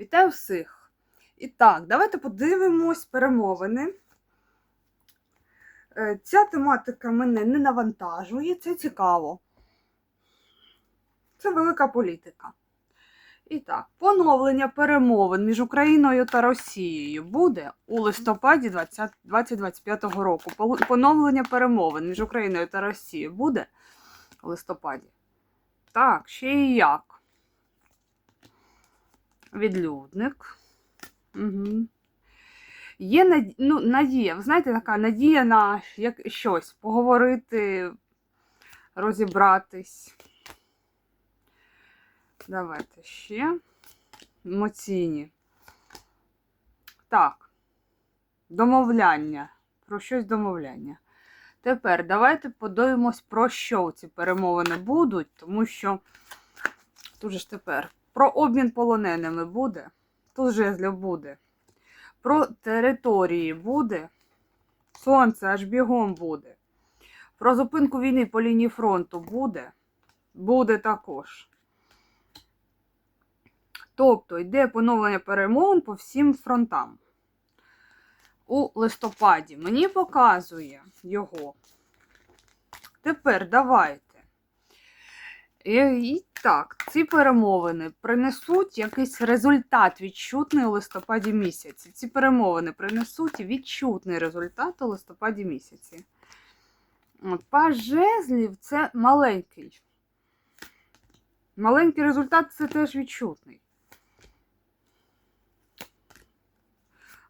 Вітаю всіх! І так, давайте подивимось перемовини. Е, Ця тематика мене не навантажує, це цікаво. Це велика політика. І так, поновлення перемовин між Україною та Росією буде у листопаді 20 2025 року. Поновлення перемовин між Україною та Росією буде у листопаді. Так, ще і як. Відлюдник. Угу. Є наді... ну, надія, ви знаєте, така надія на як... щось, поговорити, розібратись. Давайте ще. Емоційні. Так. Домовляння. Про щось домовляння. Тепер давайте подивимось, про що ці перемовини будуть, тому що тут же ж тепер про обмін полоненими буде. Тут жезлів буде. Про території буде. Сонце аж бігом буде. Про зупинку війни по лінії фронту буде. Буде також. Тобто йде поновлення перемовин по всім фронтам. У листопаді мені показує його. Тепер давайте. І, і так, ці перемовини принесуть якийсь результат відчутний у листопаді місяці. Ці перемовини принесуть відчутний результат у листопаді місяці. От, Паж жезлів це маленький. Маленький результат це теж відчутний.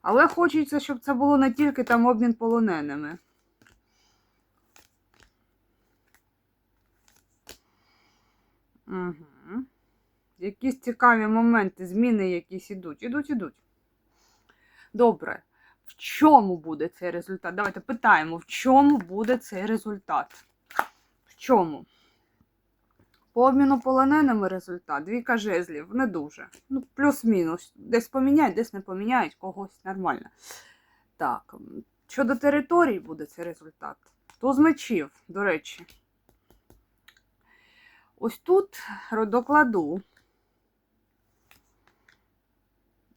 Але хочеться, щоб це було не тільки там обмін полоненими. Угу. Якісь цікаві моменти, зміни якісь ідуть. Ідуть, ідуть. Добре. В чому буде цей результат? Давайте питаємо, в чому буде цей результат? В чому? По обміну полоненими результат. Двійка жезлів, не дуже. Ну, плюс-мінус. Десь поміняють, десь не поміняють, когось нормально. Так, щодо територій буде цей результат. Туз мечів, до речі. Ось тут докладу.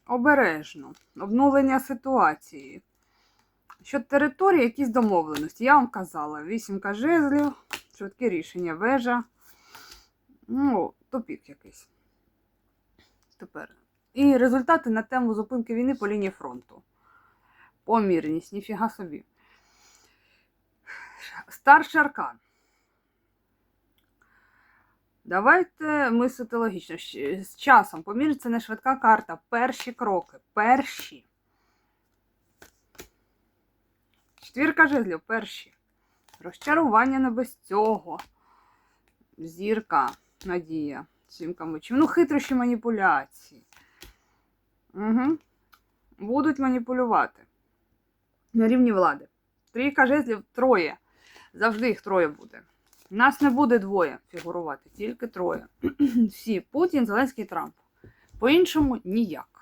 Обережно. Обнулення ситуації. Щодо території, якісь домовленості. Я вам казала, вісімка жезлів, швидке рішення, вежа. Ну, тупік якийсь. Тепер. І результати на тему зупинки війни по лінії фронту. Помірність, ніфіга собі. Старший аркан. Давайте мислити логічно. З часом помір це не швидка карта. Перші кроки. Перші. Четвірка жезлів. Перші. Розчарування не без цього. Зірка. Надія. Сімка мечів. Ну, хитрощі маніпуляції. Угу. Будуть маніпулювати. На рівні влади. Трійка жезлів троє. Завжди їх троє буде. Нас не буде двоє фігурувати, тільки троє. Всі Путін, Зеленський, Трамп. По-іншому ніяк.